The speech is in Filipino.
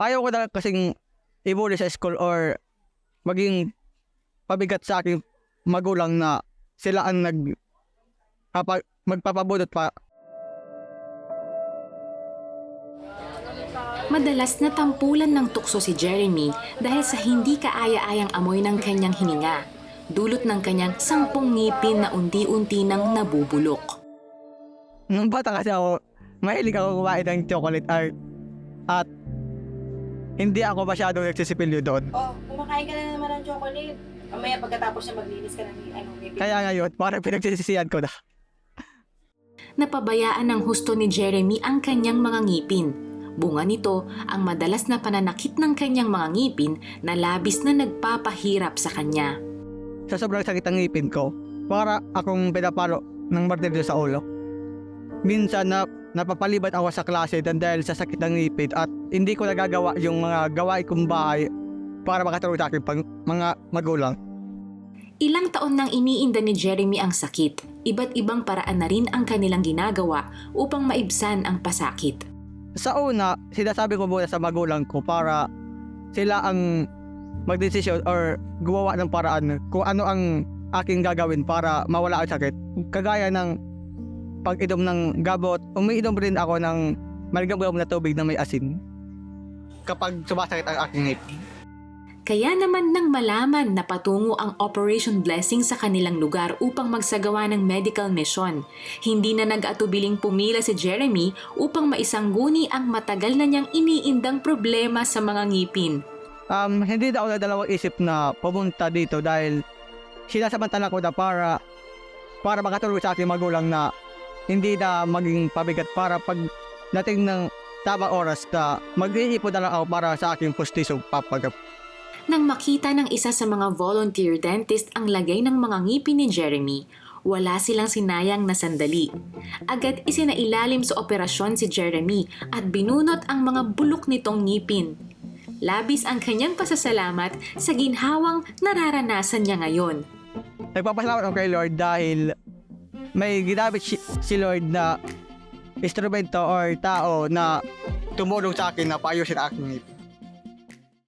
ayaw ko na kasing ibuli sa school or maging pabigat sa aking magulang na sila ang nag kapag magpapabudot pa Madalas natampulan ng tukso si Jeremy dahil sa hindi kaaya-ayang amoy ng kanyang hininga, dulot ng kanyang sampung ngipin na unti-unti nang nabubulok. Nung bata kasi ako, mahilig ako kumain ng chocolate art. At hindi ako masyadong nagsisipilyo doon. Oh, kumakain ka na naman ng chocolate. Mamaya pagkatapos na maglinis ka ng ano, maybe. Kaya ngayon, parang pinagsisisihan ko na. Napabayaan ng husto ni Jeremy ang kanyang mga ngipin. Bunga nito ang madalas na pananakit ng kanyang mga ngipin na labis na nagpapahirap sa kanya. Sa sobrang sakit ng ngipin ko, para akong pinapalo ng martilyo sa ulo. Minsan na napapalibat ako sa klase dan dahil sa sakit ng ngipin at hindi ko nagagawa yung mga gawain kong bahay para makatulong sa aking pang, mga magulang. Ilang taon nang iniinda ni Jeremy ang sakit, iba't ibang paraan na rin ang kanilang ginagawa upang maibsan ang pasakit. Sa una, sinasabi ko muna sa magulang ko para sila ang magdesisyon or gumawa ng paraan kung ano ang aking gagawin para mawala ang sakit. Kagaya ng pag-inom ng gabot, umiinom rin ako ng maligam na tubig na may asin kapag sumasakit ang aking ngipin. Kaya naman nang malaman na patungo ang Operation Blessing sa kanilang lugar upang magsagawa ng medical mission, hindi na nag-atubiling pumila si Jeremy upang maisangguni ang matagal na niyang iniindang problema sa mga ngipin. Um, hindi na ako nagdalawang isip na pumunta dito dahil sinasamantala ko na para para makatulong sa aking magulang na hindi na maging pabigat para pag dating ng tamang oras na mag-iipon na lang ako para sa aking postisong papagap. Nang makita ng isa sa mga volunteer dentist ang lagay ng mga ngipin ni Jeremy, wala silang sinayang na sandali. Agad isinailalim sa operasyon si Jeremy at binunot ang mga bulok nitong ngipin. Labis ang kanyang pasasalamat sa ginhawang nararanasan niya ngayon. Nagpapasalamat ako kay Lord dahil may ginamit si, si Lord na instrumento or tao na tumulong sa akin na paayusin aking ngipin.